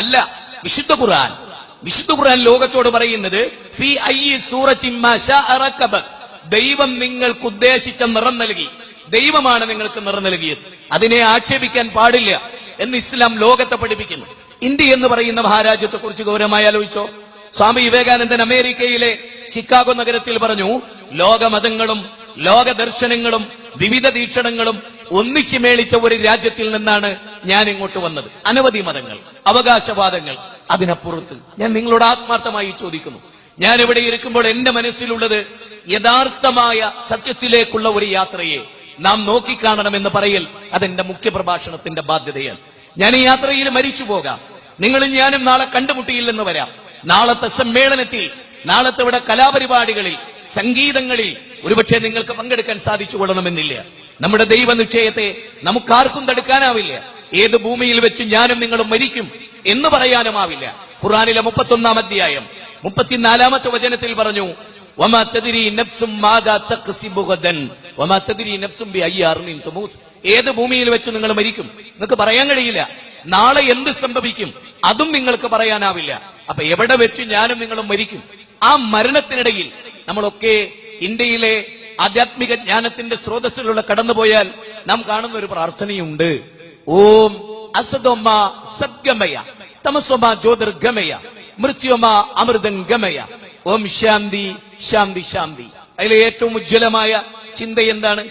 അല്ല വിശുദ്ധ ഖുർആൻ. വിശുദ്ധ ഖുർആൻ ലോകത്തോട് പറയുന്നത് ദൈവം നിങ്ങൾക്ക് ഉദ്ദേശിച്ച നിറം നൽകി. ദൈവമാണ് നിങ്ങൾക്ക് നിറം നൽകിയത്. അതിനെ ആക്ഷേപിക്കാൻ പാടില്ല എന്ന് ഇസ്ലാം ലോകത്തെ പഠിപ്പിക്കുന്നു. ഇന്ത്യ എന്ന് പറയുന്ന മഹാരാജ്യത്തെ കുറിച്ച് ഗൗരവമായി ആലോചിച്ചോ? സ്വാമി വിവേകാനന്ദൻ അമേരിക്കയിലെ ചിക്കാഗോ നഗരത്തിൽ പറഞ്ഞു ലോക മതങ്ങളും ലോക ദർശനങ്ങളും വിവിധ വീക്ഷണങ്ങളും ഒന്നിച്ചു മേളിച്ച ഒരു രാജ്യത്തിൽ നിന്നാണ് ഞാൻ ഇങ്ങോട്ട് വന്നത്. അനവധി മതങ്ങൾ അവകാശവാദങ്ങൾ അതിനപ്പുറത്ത്. ഞാൻ നിങ്ങളോട് ആത്മാർത്ഥമായി ചോദിക്കുന്നു. ഞാൻ ഇവിടെ ഇരിക്കുമ്പോൾ എന്റെ മനസ്സിലുള്ളത് യഥാർത്ഥമായ സത്യത്തിലേക്കുള്ള ഒരു യാത്രയെ നാം നോക്കിക്കാണണമെന്ന് പറയൽ അതെന്റെ മുഖ്യ പ്രഭാഷണത്തിന്റെ ബാധ്യതയാണ്. ഞാൻ ഈ യാത്രയിൽ മരിച്ചു പോകാം. നിങ്ങളും ഞാനും നാളെ കണ്ടുമുട്ടിയില്ലെന്ന് വരാം. നാളത്തെ സമ്മേളനത്തിൽ നാളത്തെ ഇവിടെ കലാപരിപാടികളിൽ സംഗീതങ്ങളിൽ ഒരുപക്ഷെ നിങ്ങൾക്ക് പങ്കെടുക്കാൻ സാധിച്ചു കൊള്ളണമെന്നില്ല നമ്മുടെ ദൈവ നിശ്ചയത്തെ നമുക്കാർക്കും തടുക്കാനാവില്ല. ഏത് ഭൂമിയിൽ വെച്ച് ഞാനും നിങ്ങളും മരിക്കും എന്ന് പറയാനും പറയാനുമാവില്ല ഖുറാനിലെ മുപ്പത്തൊന്നാം അധ്യായം മുപ്പത്തിനാലാമത്തെ വചനത്തിൽ പറഞ്ഞു ഏത് ഭൂമിയിൽ വെച്ച് നിങ്ങൾ മരിക്കും? നിങ്ങൾക്ക് പറയാൻ കഴിയില്ല. നാളെ എന്ത് സംഭവിക്കും? അതും നിങ്ങൾക്ക് പറയാനാവില്ല. അപ്പൊ എവിടെ വെച്ച് ഞാനും നിങ്ങളും മരിക്കും? ആ മരണത്തിനിടയിൽ നമ്മളൊക്കെ ഇന്ത്യയിലെ ആധ്യാത്മിക ജ്ഞാനത്തിന്റെ സ്രോതസ്സിലൂടെ കടന്നുപോയാൽ നാം കാണുന്ന ഒരു പ്രാർത്ഥനയുണ്ട്. ഓം അസദോമ സദ്ഗമയ തമസോമ ജ്യോതിർഗമയ മൃത്യോമ അമൃതം ഗമയ. ഓം ശാന്തി ശാന്തി ശാന്തി. അതിലെ ഏറ്റവും ഉജ്ജ്വലമായ ചിന്ത എന്താണ്?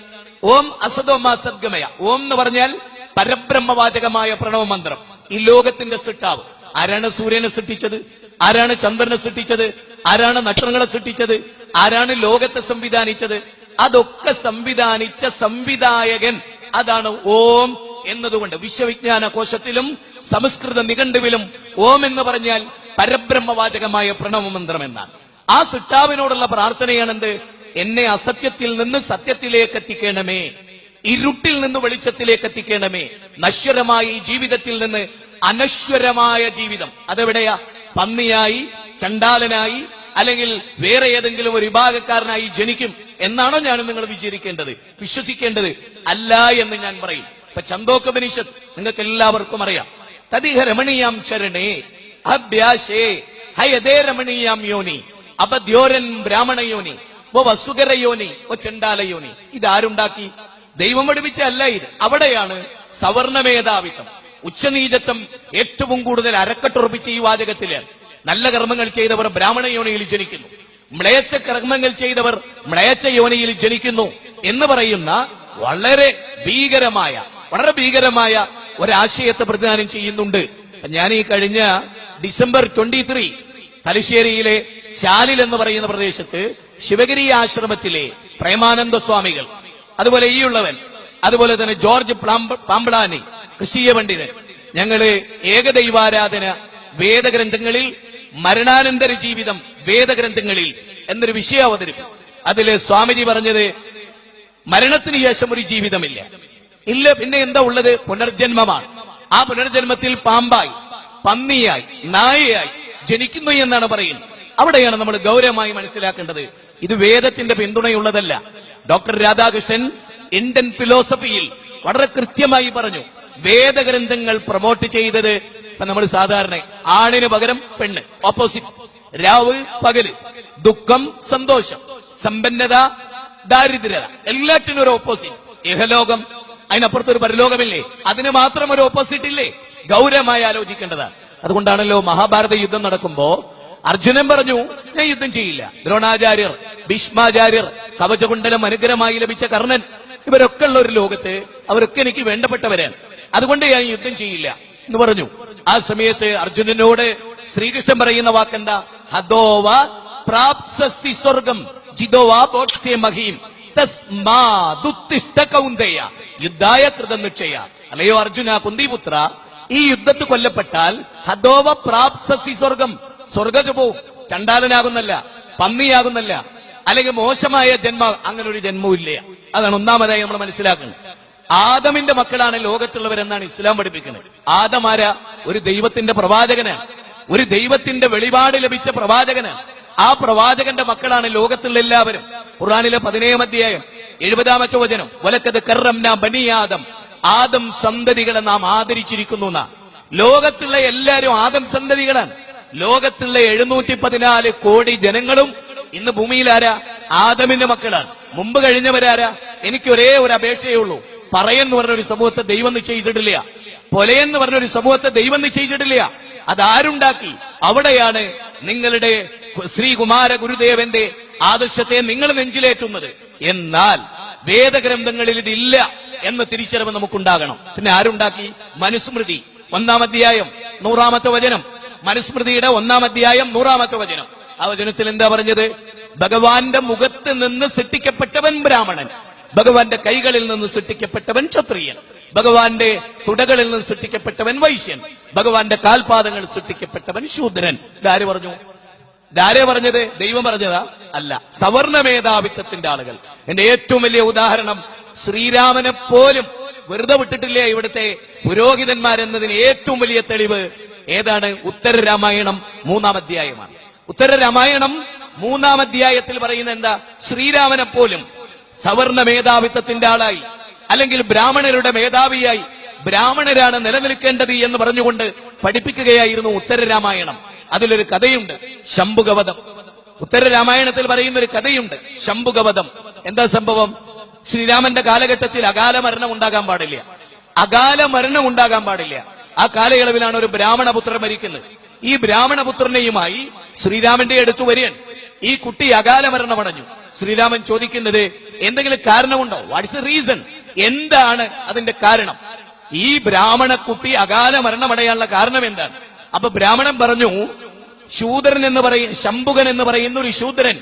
ഓം അസദോമ സദ്ഗമയ. ഓം എന്ന് പറഞ്ഞാൽ പരബ്രഹ്മവാചകമായ പ്രണവ മന്ത്രം. ഈ ലോകത്തിന്റെ സൃഷ്ടാവ്. ആരാണ് സൂര്യനെ സൃഷ്ടിച്ചത്? ആരാണ് ചന്ദ്രനെ സൃഷ്ടിച്ചത്? ആരാണ് നക്ഷത്രങ്ങളെ സൃഷ്ടിച്ചത്? ആരാണ് ലോകത്തെ സംവിധാനിച്ചത്? അതൊക്കെ സംവിധാനിച്ച സംവിധായകൻ അതാണ് ഓം എന്നതുകൊണ്ട് വിശ്വവിജ്ഞാന കോശത്തിലും സംസ്കൃത നിഘണ്ടുവിലും ഓം എന്ന് പറഞ്ഞാൽ പരബ്രഹ്മവാചകമായ പ്രണവ മന്ത്രം എന്നാണ് ആ സൃഷ്ടാവിനോടുള്ള പ്രാർത്ഥനയാണെന്ത്? എന്നെ അസത്യത്തിൽ നിന്ന് സത്യത്തിലേക്ക് എത്തിക്കണമേ ഇരുട്ടിൽ നിന്ന് വെളിച്ചത്തിലേക്ക് എത്തിക്കണമേ നശ്വരമായ ഈ ജീവിതത്തിൽ നിന്ന് അനശ്വരമായ ജീവിതം. അതെവിടെയാ? പന്നിയായി ചണ്ടാലനായി അല്ലെങ്കിൽ വേറെ ഏതെങ്കിലും ഒരു വിഭാഗക്കാരനായി ജനിക്കും. എന്നാണോ ഞാൻ നിങ്ങൾ വിചാരിക്കേണ്ടത്? വിശ്വസിക്കേണ്ടത്? അല്ല എന്ന് ഞാൻ പറയും. ഇപ്പൊ ചന്തോക്കപനിഷത്ത് നിങ്ങൾക്ക് എല്ലാവർക്കും അറിയാം. തതിഹ രമണീയാം ചരണേ അഭ്യാസേ ഹയതേ രമണീയാം യോനി അപദ്യോരൻ ബ്രാഹ്മണ യോനി ഓ വസുകര യോനി ഓ ചണ്ടാല യോനി. ഇതാരുണ്ടാക്കി? ദൈവം പഠിപ്പിച്ച അല്ല ഇത്. അവിടെയാണ് സവർണ മേധാവിത്വം ഉച്ചനീചത്വം ഏറ്റവും കൂടുതൽ അരക്കെട്ടുറപ്പിച്ച ഈ വാചകത്തിലാണ് നല്ല കർമ്മങ്ങൾ ചെയ്തവർ ബ്രാഹ്മണ യോനിയിൽ ജനിക്കുന്നു. മ്ലേച്ഛ കർമ്മങ്ങൾ ചെയ്തവർ മ്ലേച്ഛ യോനിയിൽ ജനിക്കുന്നു എന്ന് പറയുന്ന വളരെ ഭീകരമായ വളരെ ഭീകരമായ ഒരാശയത്തെ പ്രതിദാനം ചെയ്യുന്നുണ്ട്. ഞാൻ ഈ കഴിഞ്ഞ ഡിസംബർ ട്വന്റി ത്രീ തലശ്ശേരിയിലെ ചാലിൽ എന്ന് പറയുന്ന പ്രദേശത്ത് ശിവഗിരി ആശ്രമത്തിലെ പ്രേമാനന്ദ സ്വാമികൾ അതുപോലെ ഈ ഉള്ളവൻ അതുപോലെ തന്നെ ജോർജ് പാമ്പളാനി കൃഷിയ പണ്ഡിതൻ ഞങ്ങൾ ഏകദൈവാരാധന വേദഗ്രന്ഥങ്ങളിൽ മരണാനന്തര ജീവിതം വേദഗ്രന്ഥങ്ങളിൽ എന്നൊരു വിഷയം അവതരിപ്പിക്കും അതിൽ സ്വാമിജി പറഞ്ഞത് മരണത്തിന് ശേഷം ഒരു ജീവിതമില്ല. ഇല്ല പിന്നെ എന്താ ഉള്ളത്? പുനർജന്മമാണ്. ആ പുനർജന്മത്തിൽ പാമ്പായി പന്നിയായി നായയായി ജനിക്കുന്നു എന്നാണ് പറയുന്നത്. അവിടെയാണ് നമ്മൾ ഗൗരവമായി മനസ്സിലാക്കേണ്ടത്. ഇത് വേദത്തിന്റെ പിന്തുണയുള്ളതല്ല. ഡോക്ടർ രാധാകൃഷ്ണൻ ഇന്ത്യൻ ഫിലോസഫിയിൽ വളരെ കൃത്യമായി പറഞ്ഞു വേദഗ്രന്ഥങ്ങൾ പ്രൊമോട്ട് ചെയ്തത് നമ്മൾ സാധാരണ ആണിന് പകരം പെണ്ണ് ഓപ്പോസിറ്റ് രാവ് പകൽ ദുഃഖം സന്തോഷം സമ്പന്നത ദാരിദ്ര്യത. എല്ലാറ്റിനും ഒരു ഓപ്പോസിറ്റ് ഇഹലോകം അതിനപ്പുറത്തൊരു പരലോകമില്ലേ? അതിന് മാത്രം ഒരു ഓപ്പോസിറ്റ് ഇല്ലേ? ഗൗരവമായി ആലോചിക്കേണ്ടതാണ്. അതുകൊണ്ടാണല്ലോ മഹാഭാരത യുദ്ധം നടക്കുമ്പോ അർജുനൻ പറഞ്ഞു ഞാൻ യുദ്ധം ചെയ്യില്ല. ദ്രോണാചാര്യർ ഭീഷ്മാചാര്യർ കവചകുണ്ടലം അനുഗ്രഹമായി ലഭിച്ച കർണൻ ഇവരൊക്കെ ഉള്ള ഒരു ലോകത്ത് അവരൊക്കെ എനിക്ക് വേണ്ടപ്പെട്ടവരാണ്. അതുകൊണ്ട് ഞാൻ യുദ്ധം ചെയ്യില്ല. എന്ന് പറഞ്ഞു. ആ സമയത്ത് അർജുനനോട് ശ്രീകൃഷ്ണൻ പറയുന്ന വാക്കെന്താ? ഹദോവ പ്രാപ്സസി സ്വർഗം മഹീം യുദ്ധായ കൃതം നിക്ഷയ. അല്ലയോ അർജുന കുന്തിപുത്ര ഈ യുദ്ധത്തിൽ കൊല്ലപ്പെട്ടാൽ ഹദോവ പ്രാപ്സസി സ്വർഗം സ്വർഗത്ത് പോവും ചണ്ടാലനാകുന്നല്ല പന്നിയാകുന്നല്ല അല്ലെങ്കിൽ മോശമായ ജന്മ അങ്ങനെ ഒരു ജന്മവും ഇല്ല. അതാണ് ഒന്നാമതായി നമ്മൾ മനസ്സിലാക്കുന്നത്. ആദമിന്റെ മക്കളാണ് ലോകത്തുള്ളവരെന്നാണ് ഇസ്ലാം പഠിപ്പിക്കുന്നത്. ആദമാര ഒരു ദൈവത്തിന്റെ പ്രവാചകനാണ് ഒരു ദൈവത്തിന്റെ വെളിപാട് ലഭിച്ച പ്രവാചകനാണ് ആ പ്രവാചകന്റെ മക്കളാണ് ലോകത്തുള്ള എല്ലാവരും. ഖുർആനിലെ പതിനേഴാം അധ്യായം എഴുപതാമത്തെ വചനം. വലക്കത് കറം ബനി ആദം. ആദം സന്തതികളെ നാം ആദരിച്ചിരിക്കുന്നു ലോകത്തുള്ള എല്ലാവരും ആദം സന്തതികളാണ്. ലോകത്തുള്ള എഴുന്നൂറ്റി പതിനാല് കോടി ജനങ്ങളും ഇന്ന് ഭൂമിയിൽ ആരാ? ആദമിന്റെ മക്കളാണ്. മുമ്പ് കഴിഞ്ഞവരാരാ? എനിക്ക് ഒരേ ഒരു അപേക്ഷയേ ഉള്ളൂ. പറയെന്ന് പറഞ്ഞ ഒരു സമൂഹത്തെ ദൈവം നിശ്ചയിച്ചിട്ടില്ല. പൊലയെന്ന് പറഞ്ഞ ഒരു സമൂഹത്തെ ദൈവം നിശ്ചയിച്ചിട്ടില്ല. അതാരുണ്ടാക്കി അവിടെയാണ് നിങ്ങളുടെ ശ്രീകുമാര ഗുരുദേവന്റെ ആദർശത്തെ നിങ്ങൾ നെഞ്ചിലേറ്റുന്നത്. എന്നാൽ വേദഗ്രന്ഥങ്ങളിൽ ഇതില്ല എന്ന തിരിച്ചറിവ് നമുക്കുണ്ടാകണം. പിന്നെ ആരുണ്ടാക്കി? മനുസ്മൃതി. ഒന്നാം അധ്യായം നൂറാമത്തെ വചനം. മനുസ്മൃതിയുടെ ഒന്നാം അധ്യായം നൂറാമത്തെ വചനം. ആ വചനത്തിൽ എന്താ പറഞ്ഞത്? ഭഗവാന്റെ മുഖത്ത് നിന്ന് സൃഷ്ടിക്കപ്പെട്ടവൻ ബ്രാഹ്മണൻ. ഭഗവാന്റെ കൈകളിൽ നിന്ന് സൃഷ്ടിക്കപ്പെട്ടവൻ ക്ഷത്രിയൻ. ഭഗവാന്റെ തുടകളിൽ നിന്ന് സൃഷ്ടിക്കപ്പെട്ടവൻ വൈശ്യൻ. ഭഗവാന്റെ കാൽപാദങ്ങൾ സൃഷ്ടിക്കപ്പെട്ടവൻ ശൂദ്രൻ. ഇതാര് പറഞ്ഞു? ഇതാരെ പറഞ്ഞത്? ദൈവം പറഞ്ഞതാ? അല്ല സവർണ മേധാവിത്വത്തിന്റെ ആളുകൾ. എന്റെ ഏറ്റവും വലിയ ഉദാഹരണം ശ്രീരാമനെ പോലും വെറുതെ വിട്ടിട്ടില്ലേ ഇവിടുത്തെ പുരോഹിതന്മാരെന്നതിന് ഏറ്റവും വലിയ തെളിവ്? ഏതാണ്? ഉത്തര രാമായണം മൂന്നാം അധ്യായമാണ്. ഉത്തര രാമായണം മൂന്നാം അധ്യായത്തിൽ പറയുന്ന എന്താ? ശ്രീരാമനെ പോലും സവർണ മേധാവിത്വത്തിന്റെ ആളായി. അല്ലെങ്കിൽ ബ്രാഹ്മണരുടെ മേധാവിയായി. ബ്രാഹ്മണരാണ് നിലനിൽക്കേണ്ടത് എന്ന് പറഞ്ഞുകൊണ്ട് പഠിപ്പിക്കുകയായിരുന്നു ഉത്തര രാമായണം. അതിലൊരു കഥയുണ്ട്. ശംഭുഗവധം. ഉത്തര രാമായണത്തിൽ പറയുന്ന ഒരു കഥയുണ്ട്. ശംഭുഗവധം. എന്താ സംഭവം? ശ്രീരാമന്റെ കാലഘട്ടത്തിൽ അകാല മരണം ഉണ്ടാകാൻ പാടില്ല. അകാല മരണം ഉണ്ടാകാൻ പാടില്ല. ആ കാലയളവിലാണ് ഒരു ബ്രാഹ്മണപുത്രൻ മരിക്കുന്നത്. ഈ ബ്രാഹ്മണപുത്രനെയുമായി ശ്രീരാമന്റെ അടുത്ത് വരികൻ ഈ കുട്ടി അകാല മരണമടഞ്ഞു ശ്രീരാമൻ ചോദിക്കുന്നത് എന്തെങ്കിലും കാരണമുണ്ടോ? വാട്ട്സ് എ റീസൺ എന്താണ് അതിന്റെ കാരണം? ഈ ബ്രാഹ്മണ കുട്ടി അകാല മരണമടയാനുള്ള കാരണം എന്താണ്? അപ്പൊ ബ്രാഹ്മണൻ പറഞ്ഞു ശൂദ്രൻ എന്ന് പറയും ശംഭുകൻ എന്ന് പറയുന്ന ഒരു ശൂദ്രൻ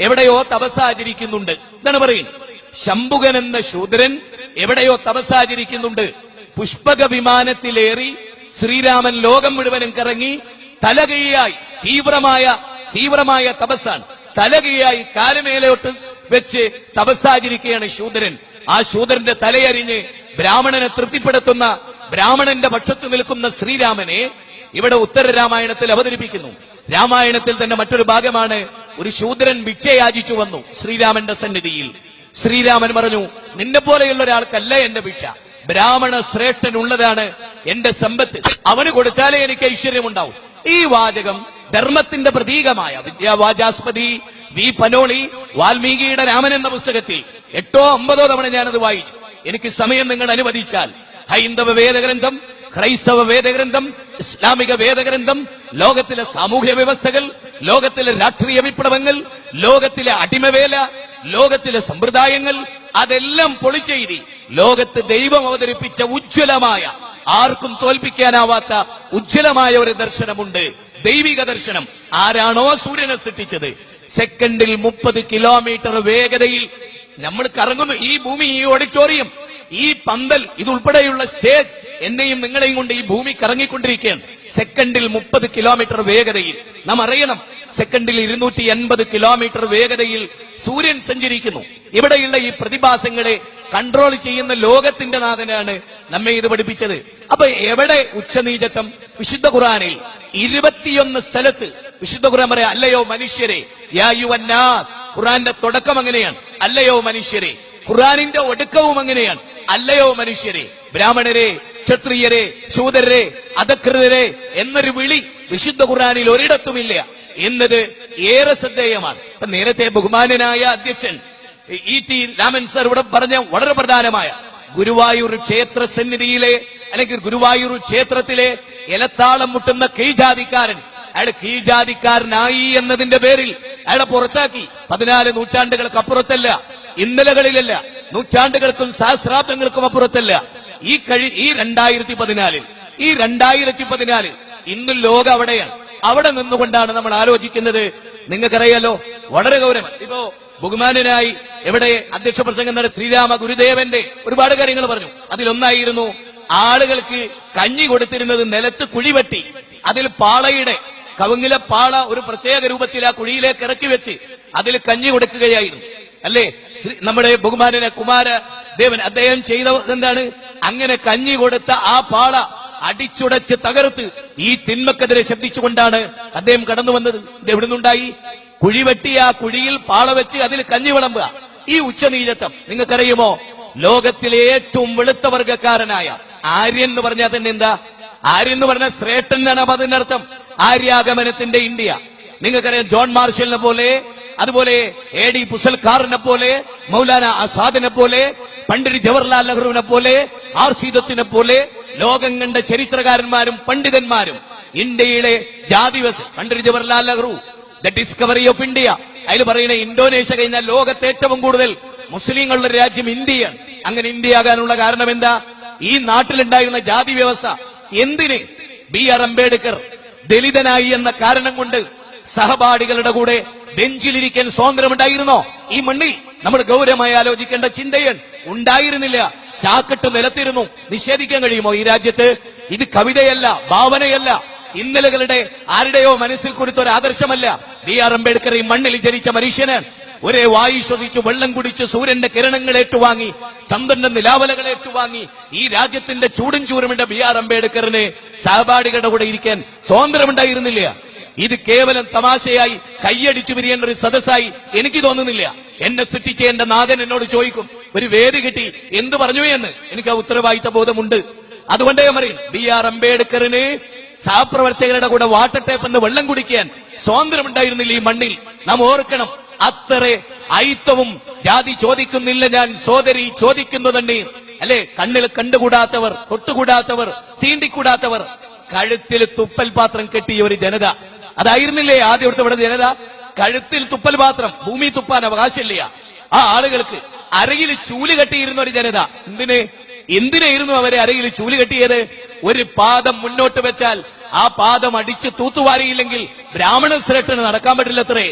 എവിടെയോ തപസ്സാചരിക്കുന്നുണ്ട്. എന്താണ് പറയുന്നത്? ശംഭുകൻ എന്ന ശൂദ്രൻ എവിടെയോ തപസ്സാചരിക്കുന്നുണ്ട്. പുഷ്പക വിമാനത്തിലേറി ശ്രീരാമൻ ലോകം മുഴുവനും കറങ്ങി തലകൈയായി തീവ്രമായ തീവ്രമായ തപസ്സാണ്. തലകീഴായി കാലുമേലോട്ട് വെച്ച് തപസ്സാചരിക്കുകയാണ് ശൂദ്രൻ. ആ ശൂദ്രന്റെ തലയരിഞ്ഞ് ബ്രാഹ്മണനെ തൃപ്തിപ്പെടുത്തുന്ന ബ്രാഹ്മണന്റെ പക്ഷത്ത് നിൽക്കുന്ന ശ്രീരാമനെ ഇവിടെ ഉത്തര രാമായണത്തിൽ അവതരിപ്പിക്കുന്നു. രാമായണത്തിൽ തന്നെ മറ്റൊരു ഭാഗമാണ് ഒരു ശൂദ്രൻ ഭിക്ഷയാചിച്ചു വന്നു ശ്രീരാമന്റെ സന്നിധിയിൽ. ശ്രീരാമൻ പറഞ്ഞു നിന്നെ പോലെയുള്ള ഒരാൾക്കല്ല എന്റെ ഭിക്ഷ. ബ്രാഹ്മണ ശ്രേഷ്ഠൻ ഉള്ളതാണ് എന്റെ സമ്പത്ത്. അവന് കൊടുത്താലേ എനിക്ക് ഐശ്വര്യമുണ്ടാവും. ഈ വാചകം ധർമ്മത്തിന്റെ പ്രതീകമായ വിദ്യാവാചാസ്പതി വി പനോളി വാൽമീകിയുടെ രാമൻ എന്ന പുസ്തകത്തിൽ എട്ടോ ഒമ്പതോ തവണ ഞാനത് വായിച്ചു. എനിക്ക് സമയം നിങ്ങൾ അനുവദിച്ചാൽ. ഹൈന്ദവ വേദഗ്രന്ഥം ക്രൈസ്തവ വേദഗ്രന്ഥം ഇസ്ലാമിക വേദഗ്രന്ഥം ലോകത്തിലെ സാമൂഹ്യ വ്യവസ്ഥകൾ ലോകത്തിലെ രാഷ്ട്രീയ വിപ്ലവങ്ങൾ ലോകത്തിലെ അടിമവേല ലോകത്തിലെ സമ്പ്രദായങ്ങൾ അതെല്ലാം പൊളിച്ചെഴുതി ലോകത്ത് ദൈവം അവതരിപ്പിച്ച ഉജ്ജ്വലമായ ആർക്കും തോൽപ്പിക്കാനാവാത്ത ഉജ്ജ്വലമായ ഒരു ദർശനമുണ്ട്. ദൈവിക ദർശനം. ആരാണോ സൂര്യനെ സൃഷ്ടിച്ചത്? സെക്കൻഡിൽ മുപ്പത് കിലോമീറ്റർ വേഗതയിൽ നമ്മൾ കറങ്ങുന്നു. ഈ ഭൂമി ഈ ഓഡിറ്റോറിയം ഈ പന്തൽ ഇതുൾപ്പെടെയുള്ള സ്റ്റേജ് എന്നെയും നിങ്ങളെയും കൊണ്ട് ഈ ഭൂമി കറങ്ങിക്കൊണ്ടിരിക്കുകയാണ്. സെക്കൻഡിൽ മുപ്പത് കിലോമീറ്റർ വേഗതയിൽ. നാം അറിയണം സെക്കൻഡിൽ ഇരുന്നൂറ്റി എൺപത് കിലോമീറ്റർ വേഗതയിൽ സൂര്യൻ സഞ്ചരിക്കുന്നു. ഇവിടെയുള്ള ഈ പ്രതിഭാസങ്ങളെ കൺട്രോൾ ചെയ്യുന്ന ലോകത്തിന്റെ നാഥനാണ് നമ്മെ ഇത് പഠിപ്പിച്ചത്. അപ്പൊ എവിടെ ഉച്ചനീചത്വം? വിശുദ്ധ ഖുറാനിൽ ഇരുപത്തിയൊന്ന് സ്ഥലത്ത്. വിശുദ്ധ ഖുറാൻ പറയാം അല്ലയോ മനുഷ്യരെ ഖുറാന്റെ തുടക്കം അങ്ങനെയാണ്. അല്ലയോ മനുഷ്യരെ ഖുറാനിന്റെ ഒടുക്കവും അങ്ങനെയാണ്. അല്ലയോ മനുഷ്യരെ ബ്രാഹ്മണരെ ക്ഷത്രിയരെ ശൂദരരെ അധകൃതരെ എന്നൊരു വിളി വിശുദ്ധ ഖുറാനിൽ ഒരിടത്തുമില്ല. എന്നത് ഏറെ ശ്രദ്ധേയമാണ്. നേരത്തെ ബഹുമാനനായ അധ്യക്ഷൻ ഇ ടി രാമൻ സർ ഇവിടെ പറഞ്ഞ വളരെ പ്രധാനമായ ഗുരുവായൂർ ക്ഷേത്ര സന്നിധിയിലെ അല്ലെങ്കിൽ ഗുരുവായൂർ ക്ഷേത്രത്തിലെ ഇലത്താളം മുട്ടുന്ന കീഴ്ജാതിക്കാരൻ. അയാൾ കീഴ്ജാതിക്കാരനായി എന്നതിന്റെ പേരിൽ അയാളെ പുറത്താക്കി. പതിനാല് നൂറ്റാണ്ടുകൾക്ക് അപ്പുറത്തല്ല ഇന്നലകളിലല്ല നൂറ്റാണ്ടുകൾക്കും സഹസ്രാബ്ദങ്ങൾക്കും അപ്പുറത്തല്ല. ഈ കഴി ഈ രണ്ടായിരത്തി പതിനാലിൽ ഈ രണ്ടായിരത്തി പതിനാലിൽ ഇന്ന് ലോകം അവിടെയാണ്. അവിടെ നിന്നുകൊണ്ടാണ് നമ്മൾ ആലോചിക്കുന്നത്. നിങ്ങൾക്കറിയാലോ വളരെ ഗൗരവം. ഇപ്പോ ബഹുമാനനായി എവിടെ അധ്യക്ഷ പ്രസംഗം നടത്തി ശ്രീരാമ ഗുരുദേവന്റെ ഒരുപാട് കാര്യങ്ങൾ പറഞ്ഞു. അതിലൊന്നായിരുന്നു ആളുകൾക്ക് കഞ്ഞി കൊടുത്തിരുന്നത് നിലത്ത് കുഴിവെട്ടി അതിൽ പാളയുടെ കവുങ്ങിലെ പാള ഒരു പ്രത്യേക രൂപത്തിൽ ആ കുഴിയിലേക്ക് ഇറക്കി വെച്ച് അതിൽ കഞ്ഞി കൊടുക്കുകയായിരുന്നു. അല്ലേ? നമ്മുടെ ബഹുമാനന കുമാര ദേവൻ അദ്ദേഹം ചെയ്ത എന്താണ്? അങ്ങനെ കഞ്ഞി കൊടുത്ത ആ പാള അടിച്ചുടച്ച് തകർത്ത് ഈ തിന്മക്കെതിരെ ശബ്ദിച്ചുകൊണ്ടാണ് അദ്ദേഹം കടന്നു വന്നത്. ഇത് എവിടുന്നുണ്ടായി? കുഴി വെട്ടി ആ കുഴിയിൽ പാള വെച്ച് അതിൽ കഞ്ഞി വിളമ്പുക. ഈ ഉച്ചനീചത്വം നിങ്ങൾക്കറിയുമോ? ലോകത്തിലെ ഏറ്റവും വെളുത്ത വർഗക്കാരനായ ആര്യൻ എന്ന് പറഞ്ഞാൽ തന്നെ എന്താ? ആര്യൻ എന്ന് പറഞ്ഞ ശ്രേഷ്ഠൻ എന്നാണ് അപ്പൊ അതിന്റെ അർത്ഥം. ആര്യാഗമനത്തിന്റെ ഇന്ത്യ. നിങ്ങൾക്കറിയാം ജോൺ മാർഷലിനെ പോലെ അതുപോലെ എ ഡി പുസൽഖാറിനെ പോലെ മൗലാന ആസാദിനെ പോലെ പണ്ഡിറ്റ് ജവഹർലാൽ നെഹ്റുവിനെ പോലെ ആർ സീതത്തിനെ പോലെ ലോകം കണ്ട ചരിത്രകാരന്മാരും പണ്ഡിതന്മാരും ഇന്ത്യയിലെ ജാതി Pandit Jawaharlal Nehru the discovery of India അതിൽ പറയുന്ന ഇന്തോനേഷ്യ കഴിഞ്ഞാൽ ലോകത്തെ ഏറ്റവും കൂടുതൽ മുസ്ലിങ്ങളുടെ രാജ്യം ഇന്ത്യയാണ്. അങ്ങനെ ഇന്ത്യ ആകാനുള്ള കാരണം എന്താ? ഈ നാട്ടിലുണ്ടായിരുന്ന ജാതി വ്യവസ്ഥ. എന്തിന്? ബി ആർ അംബേദ്കർ ദലിതനായി എന്ന കാരണം കൊണ്ട് സഹപാഠികളുടെ കൂടെ ബെഞ്ചിലിരിക്കാൻ സ്വാതന്ത്ര്യമുണ്ടായിരുന്നോ? ഈ മണ്ണിൽ നമ്മൾ ഗൗരവമായി ആലോചിക്കേണ്ട ചിന്തയാണ്. ഉണ്ടായിരുന്നില്ല. ചാക്കിട്ട് നിലത്തിരുന്നു. നിഷേധിക്കാൻ കഴിയുമോ ഈ രാജ്യത്ത്? ഇത് കവിതയല്ല ഭാവനയല്ല. ഇന്നലകളുടെ ആരുടെയോ മനസ്സിൽ കുറിച്ചൊരു ആദർശമല്ല. ബി ആർ അംബേദ്കർ ഈ മണ്ണിൽ ജനിച്ച മനുഷ്യന് ഒരേ വായു ശ്വസിച്ച് വെള്ളം കുടിച്ച് സൂര്യന്റെ കിരണങ്ങൾ ഏറ്റുവാങ്ങി ചന്ദ്രന്റെ നിലാവലകൾ ഏറ്റുവാങ്ങി ഈ രാജ്യത്തിന്റെ ചൂടും ചൂരുമിട്ട ബി ആർ അംബേദ്കറിന് സഹപാഠികളുടെ കൂടെ ഇരിക്കാൻ സ്വാതന്ത്ര്യമുണ്ടായിരുന്നില്ല. ഇത് കേവലം തമാശയായി കൈയടിച്ചു പിരിയേണ്ട ഒരു സദസ്സായി എനിക്ക് തോന്നുന്നില്ല. എന്നെ സൃഷ്ടിച്ച എന്റെ നാഥൻ എന്നോട് ചോദിക്കും ഒരു വേദി കിട്ടി എന്ത് പറഞ്ഞു എന്ന്? എനിക്ക് ആ ഉത്തരവാദിത്ത ബോധമുണ്ട്. അതുകൊണ്ടേ പറയും ബി ആർ അംബേദ്കറിന് സഹപ്രവർത്തകരുടെ കൂടെ വാട്ടർ ടേപ്പ് എന്ന് വെള്ളം കുടിക്കാൻ സ്വാതന്ത്ര്യമുണ്ടായിരുന്നില്ല ഈ മണ്ണിൽ. നാം ഓർക്കണം അത്ര ഐത്തവും ജാതി ചോദിക്കുന്നില്ല ഞാൻ സോദരി ചോദിക്കുന്നു തന്നെ. അല്ലെ? കണ്ണിൽ കണ്ടുകൂടാത്തവർ തൊട്ടുകൂടാത്തവർ തീണ്ടിക്കൂടാത്തവർ. കഴുത്തിൽ തുപ്പൽ പാത്രം കെട്ടിയ ഒരു ജനത. അതായിരുന്നില്ലേ ആദ്യം ഇവിടുത്തെ ഇവിടെ ജനത? കഴുത്തിൽ തുപ്പൽ പാത്രം ഭൂമി തുപ്പാൻ അവകാശമില്ല ആ ആളുകൾക്ക് അരയിൽ ചൂൽ കെട്ടിയിരുന്ന ഒരു ജനത. എന്തിനെ? എന്തിനായിരുന്നു അവരെ അരയിൽ ചൂൽ കെട്ടിയത്? ഒരു പാദം മുന്നോട്ട് വെച്ചാൽ ആ പാദം അടിച്ച് തൂത്തുവാരിയില്ലെങ്കിൽ ബ്രാഹ്മണ ശ്രേഷ്ഠന് നടക്കാൻ പറ്റില്ലത്രേ.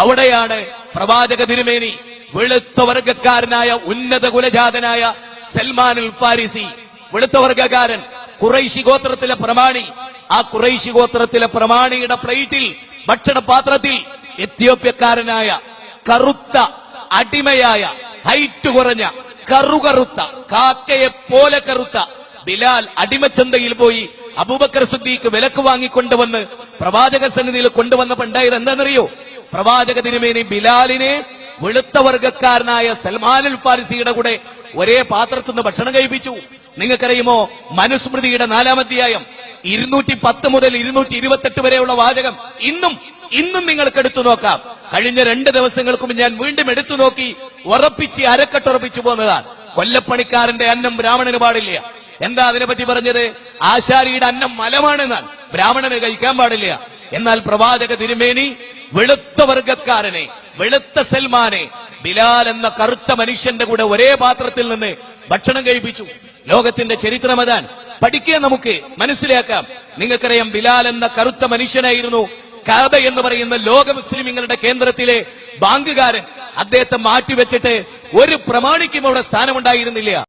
അവിടെയാണ് പ്രവാചക തിരുമേനി വെളുത്ത വർഗക്കാരനായ ഉന്നത കുലജാതനായ സൽമാനുൽ ഫാരിസി. വെളുത്ത വർഗക്കാരൻ കുറൈശി ഗോത്രത്തിലെ പ്രമാണി. ആ കുറൈശി ഗോത്രത്തിലെ പ്രമാണിയുടെ പ്ലേറ്റിൽ ഭക്ഷണപാത്രത്തിൽ എത്യോപ്യക്കാരനായ കറുത്ത അടിമയായ ഹൈറ്റ് കുറഞ്ഞ കറുകറുത്ത കാക്കയെ പോലെ കറുത്ത ബിലാൽ അടിമച്ചന്തയിൽ പോയി അബൂബക്കർ സുദ്ദീഖ് വിലക്ക് വാങ്ങിക്കൊണ്ടുവന്ന് പ്രവാചക സന്നിധിയിൽ കൊണ്ടുവന്നപ്പോ ഉണ്ടായത് എന്താണെന്നറിയോ? പ്രവാചക തിരുമേനി ബിലാലിനെ വെളുത്ത വർഗക്കാരനായ സൽമാനുൽ ഫാരിസിയുടെ കൂടെ ഒരേ പാത്രത്തിൽ നിന്ന് ഭക്ഷണം കഴിപ്പിച്ചു. നിങ്ങൾക്കറിയുമോ? മനുസ്മൃതിയുടെ നാലാം അധ്യായം ഇരുന്നൂറ്റി പത്ത് മുതൽ ഇരുന്നൂറ്റി ഇരുപത്തെട്ട് വരെയുള്ള വാചകം ഇന്നും ഇന്നും നിങ്ങൾക്ക് എടുത്തു നോക്കാം. കഴിഞ്ഞ രണ്ട് ദിവസങ്ങൾക്കും ഞാൻ വീണ്ടും എടുത്തു നോക്കി ഉറപ്പിച്ച് അരക്കെട്ടുറപ്പിച്ചു പോന്നതാണ് കൊല്ലപ്പണിക്കാരന്റെ അന്നം ബ്രാഹ്മണന് പാടില്ല. എന്താ അതിനെ പറ്റി പറഞ്ഞത്? ആശാരിയുടെ അന്നം മലമാണെന്നാൽ ബ്രാഹ്മണന് കഴിക്കാൻ പാടില്ല. എന്നാൽ പ്രവാചക തിരുമേനി വെളുത്ത വർഗക്കാരനെ വെളുത്ത സൽമാനെ ബിലാൽ എന്ന കറുത്ത മനുഷ്യന്റെ കൂടെ ഒരേ പാത്രത്തിൽ നിന്ന് ഭക്ഷണം കഴിപ്പിച്ചു. ലോകത്തിന്റെ ചരിത്രം അതാണ് പഠിക്കുക നമുക്ക് മനസ്സിലാക്കാം. നിങ്ങൾക്കറിയാം ബിലാൽ എന്ന കറുത്ത മനുഷ്യനായിരുന്നു കാബ എന്ന് പറയുന്ന ലോക മുസ്ലിമിങ്ങളുടെ കേന്ദ്രത്തിലെ ബാങ്കുകാരൻ. അദ്ദേഹത്തെ മാറ്റിവെച്ചിട്ട് ഒരു പ്രമാണിക്കും അവിടെ സ്ഥാനമുണ്ടായിരുന്നില്ല.